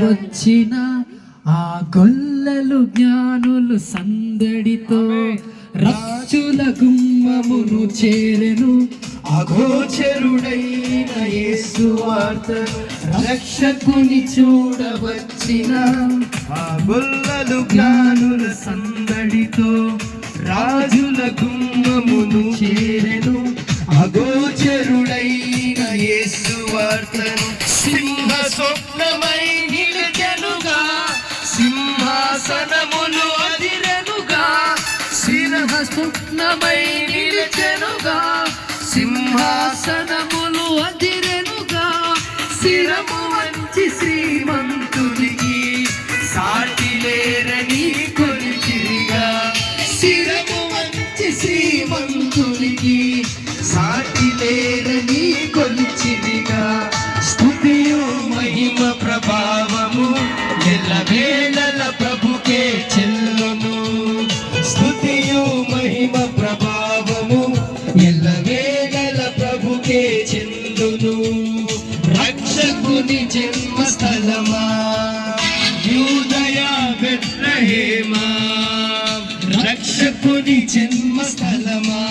వచ్చిన ఆ గొల్లలు జ్ఞానులు సందడితో రక్షుల గుమ్మమును చేరెను. అగోచరుడైన రక్షకుని చూడవచ్చిన ఆ గొల్లలు జ్ఞానుల సందడితో రాజుల గుమ్మమును చేరెను. అగోచరుడైన యేసు వార్తను సింహ స్వప్నమై నిలిచెనుగా సింహాసనములు అదిరెనుగా సింహ స్వప్నమై నిలిచెనుగా సింహాసనములు అదిరెనుగా శిరము మంచి శ్రీమంతునికి సాటి లేరని కొలిచిరిగా శిరము మంచి శ్రీమంతునికి సాటి చెందును రక్షకుని జన్మస్థలమా యూదయ బెత్లహేమా? రక్షకుని జన్మస్థలమా